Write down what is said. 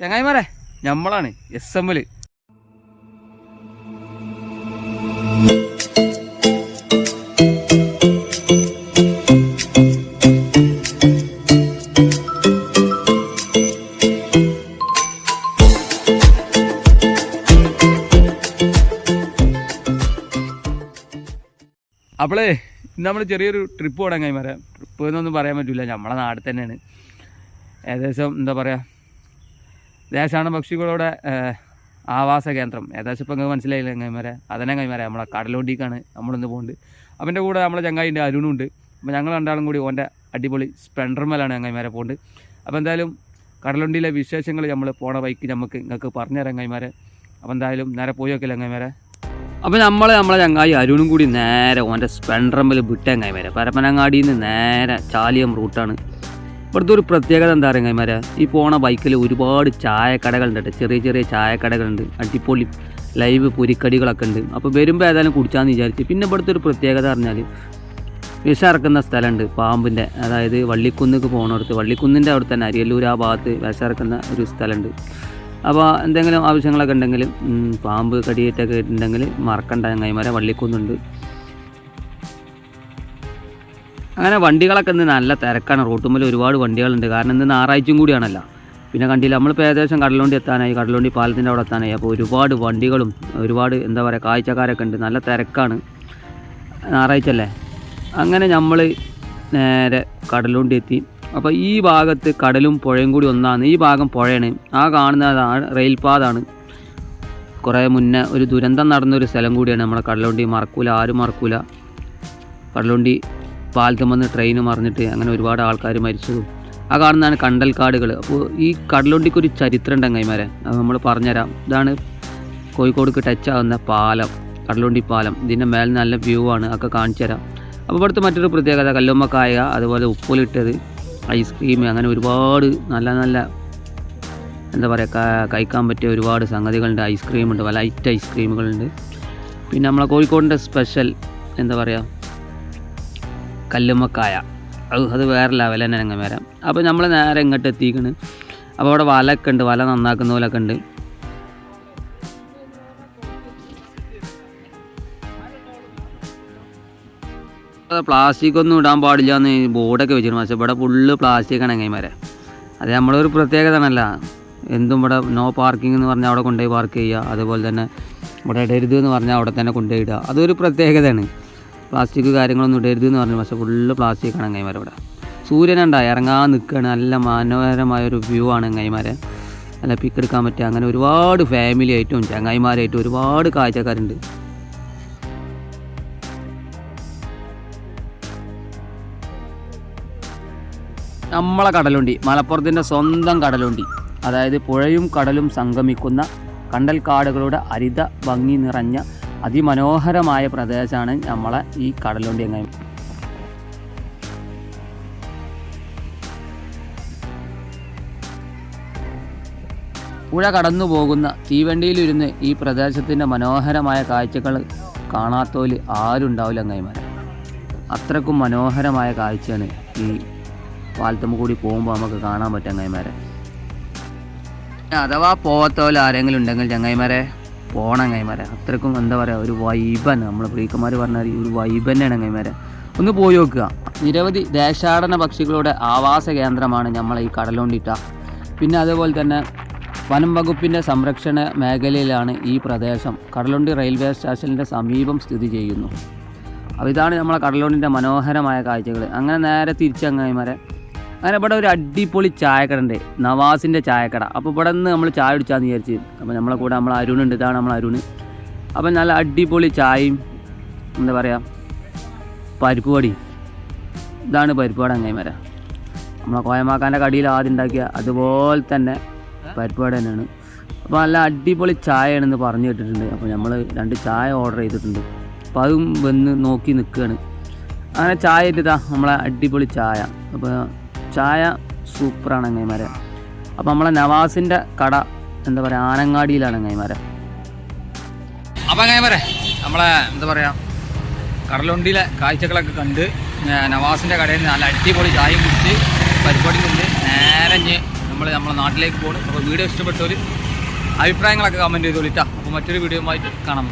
ചങ്ങായിമാരെ നമ്മളാണ് എസ് എമ്മിൽ അപ്പോളേ നമ്മൾ ചെറിയൊരു ട്രിപ്പ് തുടങ്ങാൻ വരാം ട്രിപ്പ് എന്നൊന്നും പറയാൻ പറ്റില്ല നമ്മളെ നാട്ടിൽ തന്നെയാണ്. ഏകദേശം എന്താ പറയുക ദേശാണ് പക്ഷികളുടെ ആവാസ കേന്ദ്രം. ഏകദേശം ഇപ്പം നിങ്ങൾക്ക് മനസ്സിലായില്ല കൈമാരെ അതന്നെ കൈമാരെ നമ്മളെ കടലോണ്ടിക്കാണ് നമ്മളിന്ന് പോകുന്നത് അവന്റെ കൂടെ നമ്മളെ ചങ്ങായിന്റെ അരുണുണ്ട്. അപ്പോൾ ഞങ്ങൾ രണ്ടാളും കൂടി ഓന്റെ അടിപൊളി സ്പ്ലെൻഡർമേലാണ് ചങ്ങായിമാരെ പോകുന്നത് അപ്പോൾ എന്തായാലും കടലുണ്ടിയിലെ വിശേഷങ്ങൾ നമ്മൾ പോണ ബൈക്ക് നമുക്ക് നിങ്ങൾക്ക് പറഞ്ഞുതരാം കൈമാരെ അപ്പോൾ എന്തായാലും നേരെ പോയി നോക്കില്ല കൈമാരെ അപ്പോൾ നമ്മൾ നമ്മളെ ചങ്ങായി അരുണും കൂടി നേരെ ഓന്റെ സ്പെൻഡ്രമ്മിൽ വിട്ടേൻ കൈമാരെ പരപ്പനങ്ങാടിയിൽ നിന്ന് നേരെ ചാലിയം റൂട്ടാണ്. ഇവിടുത്തെ ഒരു പ്രത്യേകത എന്താ പറയുക കൈമാരെ? ഈ പോണ ബൈക്കിൽ ഒരുപാട് ചായക്കടകളുണ്ട് കേട്ടോ. ചെറിയ ചെറിയ ചായക്കടകളുണ്ട് അടിപൊളി ലൈവ് പൊരിക്കടികളൊക്കെ ഉണ്ട്. അപ്പോൾ വരുമ്പോൾ ഏതായാലും കുടിച്ചാന്ന് വിചാരിച്ച്. പിന്നെ ഇവിടുത്തെ ഒരു പ്രത്യേകത പറഞ്ഞാൽ വിഷ ഇറക്കുന്ന സ്ഥലമുണ്ട് പാമ്പിന്റെ അതായത് വള്ളിക്കുന്നിക്ക് പോകണടുത്ത് വള്ളിക്കുന്നിന്റെ അവിടെ തന്നെ അരിയല്ലൂർ ആ ഭാഗത്ത് വിഷ ഇറക്കുന്ന ഒരു സ്ഥലമുണ്ട്. അപ്പോൾ എന്തെങ്കിലും ആവശ്യങ്ങളൊക്കെ ഉണ്ടെങ്കിൽ പാമ്പ് കടിയേറ്റൊക്കെ ഉണ്ടെങ്കിൽ മറക്കണ്ട. ചങ്ങായിമാരെ വള്ളിക്കുന്നുണ്ട്. അങ്ങനെ വണ്ടികളൊക്കെ ഇന്ന് നല്ല തിരക്കാണ്. റോട്ടുമ്പിൽ ഒരുപാട് വണ്ടികളുണ്ട്. കാരണം ഇന്ന് ഞായറാഴ്ചയും കൂടിയാണല്ലോ. പിന്നെ കണ്ടില്ല നമ്മളിപ്പോൾ ഏകദേശം കടലുണ്ടി എത്താനായി കടലുണ്ടി പാലത്തിന്റെ അവിടെ എത്താനായി. അപ്പോൾ ഒരുപാട് വണ്ടികളും ഒരുപാട് എന്താ പറയുക കാഴ്ചക്കാരൊക്കെ ഉണ്ട്. നല്ല തിരക്കാണ്. ഞായറാഴ്ച അല്ലേ? അങ്ങനെ നമ്മൾ നേരെ കടലുണ്ടി എത്തി. അപ്പോൾ ഈ ഭാഗത്ത് കടലും പുഴയും കൂടി ഒന്നാണ്. ഈ ഭാഗം പുഴയാണ്. ആ കാണുന്നതാണ് റെയിൽപാതാണ്. കുറേ മുന്നേ ഒരു ദുരന്തം നടന്നൊരു സ്ഥലം കൂടിയാണ് നമ്മുടെ കടലുണ്ടി. മറക്കൂല ആരും മറക്കൂല. കടലുണ്ടി പാലത്തും വന്ന് ട്രെയിൻ മറിഞ്ഞിട്ട് അങ്ങനെ ഒരുപാട് ആൾക്കാർ മരിച്ചതും. ആ കാണുന്നതാണ് കണ്ടൽക്കാടുകൾ അപ്പോൾ ഈ കടലുണ്ടിക്ക് ഒരു ചരിത്രം ഉണ്ട് അങ്ങൈമാരെ. അത് നമ്മൾ പറഞ്ഞുതരാം. ഇതാണ് കോഴിക്കോടേക്ക് ടച്ച് ആവുന്ന പാലം കടലുണ്ടി പാലം. ഇതിന്റെ മേലെ നല്ല വ്യൂ ആണ്. ഒക്കെ കാണിച്ചു തരാം. അപ്പോൾ ഇവിടുത്തെ മറ്റൊരു പ്രത്യേകത കല്ലുമ്മക്കായ അതുപോലെ ഉപ്പിലിട്ടത് ഐസ്ക്രീം അങ്ങനെ ഒരുപാട് നല്ല നല്ല എന്താ പറയുക കഴിക്കാൻ പറ്റിയ ഒരുപാട് സംഗതികളുണ്ട്. ഐസ്ക്രീമുണ്ട് ലൈറ്റ് ഐസ്ക്രീമുകളുണ്ട് പിന്നെ നമ്മളെ കോഴിക്കോടിന്റെ സ്പെഷ്യൽ എന്താ പറയുക കല്ലുമ്മക്കായ. അത് അത് വേറെ ലെവൽ തന്നെ വരാം. അപ്പോൾ നമ്മൾ നേരെ ഇങ്ങോട്ട് എത്തിക്കണ്. അപ്പോൾ അവിടെ വലയൊക്കെ ഉണ്ട്. വല നന്നാക്കുന്ന പോലൊക്കെ ഉണ്ട്. പ്ലാസ്റ്റിക് ഒന്നും ഇടാൻ പാടില്ല എന്ന് ബോർഡൊക്കെ വെച്ചിരുന്നു. പക്ഷേ ഇവിടെ ഫുള്ള് പ്ലാസ്റ്റിക് ആണ് എങ്ങനെമാരെ അത് നമ്മളൊരു പ്രത്യേകത ആണല്ല എന്തും ഇവിടെ നോ പാർക്കിംഗ് എന്ന് പറഞ്ഞാൽ അവിടെ കൊണ്ടുപോയി പാർക്ക് ചെയ്യുക. അതുപോലെ തന്നെ ഇവിടെ ഇടരുത് എന്ന് പറഞ്ഞാൽ അവിടെ തന്നെ കൊണ്ടുപോയി ഇടുക. അതൊരു പ്രത്യേകതയാണ്. പ്ലാസ്റ്റിക് കാര്യങ്ങളൊന്നും ഇടരുത് എന്ന് പറഞ്ഞു. പക്ഷേ ഫുള്ള് പ്ലാസ്റ്റിക് ആണ് എങ്ങൈമാരെ ഇവിടെ. സൂര്യനുണ്ടാ ഇറങ്ങാൻ നിൽക്കുകയാണ് നല്ല മനോഹരമായ ഒരു വ്യൂ ആണ് അങ്ങൈമാരെ നല്ല പിക്ക് എടുക്കാൻ പറ്റുക അങ്ങനെ ഒരുപാട് ഫാമിലി ആയിട്ടും ചങ്ങായിമാരായിട്ടും ഒരുപാട് കാഴ്ചക്കാരുണ്ട്. നമ്മളെ കടലുണ്ടി മലപ്പുറത്തിന്റെ സ്വന്തം കടലുണ്ടി. അതായത് പുഴയും കടലും സംഗമിക്കുന്ന കണ്ടൽക്കാടുകളുടെ അരിത ഭംഗി നിറഞ്ഞ അതിമനോഹരമായ പ്രദേശമാണ് നമ്മളെ ഈ കടലുണ്ടി എങ്ങനെ. പുഴ കടന്നു പോകുന്ന തീവണ്ടിയിലിരുന്ന് ഈ പ്രദേശത്തിന്റെ മനോഹരമായ കാഴ്ചകൾ കാണാത്തോൽ ആരുണ്ടാവില്ല അങ്ങൈമാരെ അത്രക്കും മനോഹരമായ കാഴ്ചയാണ് ഈ പാലത്തമ്മ കൂടി പോകുമ്പോൾ നമുക്ക് കാണാൻ പറ്റും ചങ്ങായിമാരെ അഥവാ പോവാത്തോലെ ആരെങ്കിലും ഉണ്ടെങ്കിൽ ചങ്ങായിമാരെ പോണം കൈമാരെ അത്രക്കും എന്താ പറയുക ഒരു വൈബാണ് നമ്മളെ പ്രീക്കന്മാർ പറഞ്ഞാൽ ഒരു വൈബ് തന്നെയാണ് കൈമാരെ ഒന്ന് പോയി നോക്കുക. നിരവധി ദേശാടന പക്ഷികളുടെ ആവാസ കേന്ദ്രമാണ് നമ്മളെ ഈ കടലോണ്ടിട്ട. പിന്നെ അതേപോലെ തന്നെ വനം വകുപ്പിന്റെ സംരക്ഷണ മേഖലയിലാണ് ഈ പ്രദേശം. കടലുണ്ടി റെയിൽവേ സ്റ്റേഷനിന്റെ സമീപം സ്ഥിതി ചെയ്യുന്നു. അപ്പോൾ ഇതാണ് നമ്മളെ കടലോണ്ടിന്റെ മനോഹരമായ കാഴ്ചകൾ അങ്ങനെ നേരെ തിരിച്ചങ്ങായിമാരെ അങ്ങനെ ഇവിടെ ഒരു അടിപൊളി ചായക്കട ഉണ്ട് നവാസിന്റെ ചായക്കട. അപ്പോൾ ഇവിടെ നിന്ന് നമ്മൾ ചായ കുടിച്ചാന്ന് വിചാരിച്ച്. അപ്പോൾ നമ്മളെ കൂടെ നമ്മൾ അരുൺ ഉണ്ട് ഇതാണ് നമ്മൾ അരുൺ അപ്പം നല്ല അടിപൊളി ചായയും എന്താ പറയുക പരിപ്പ് വടി ഇതാണ് പരിപ്പ് വട അങ്ങൈമര നമ്മളെ കോയമാക്കാന്റെ കടിയിൽ ആദ്യം ഉണ്ടാക്കിയ അതുപോലെ തന്നെ പരിപ്പ് വട തന്നെയാണ്. അപ്പോൾ നല്ല അടിപൊളി ചായയാണെന്ന് പറഞ്ഞു കേട്ടിട്ടുണ്ട്. അപ്പോൾ നമ്മൾ രണ്ട് ചായ ഓർഡർ ചെയ്തിട്ടുണ്ട്. അപ്പോൾ അതും വന്ന് നോക്കി നിൽക്കുകയാണ് അങ്ങനെ ചായ ഇട്ടിതാ നമ്മളെ അടിപൊളി ചായ. അപ്പോൾ ചായ സൂപ്പറാണ് അങ്ങൈമാരെ. അപ്പോൾ നമ്മളെ നവാസിന്റെ കട എന്താ പറയുക ആനങ്ങാടിയിലാണ് അങ്ങൈമാരെ. അപ്പോൾ അങ്ങൈമാരെ നമ്മളെ എന്താ പറയുക കടലുണ്ടിയിലെ കാഴ്ചകളൊക്കെ കണ്ട് നവാസിന്റെ കടയിൽ നല്ല അടിപൊളി ചായയും കുടിച്ച് പരിപാടി കൊണ്ട് നേരെ നമ്മൾ നമ്മളെ നാട്ടിലേക്ക് പോകണം അപ്പോൾ വീഡിയോ ഇഷ്ടപ്പെട്ടവർ അഭിപ്രായങ്ങളൊക്കെ കമന്റ് ചെയ്തോളിട്ടാ അപ്പോൾ മറ്റൊരു വീഡിയോ കാണാം.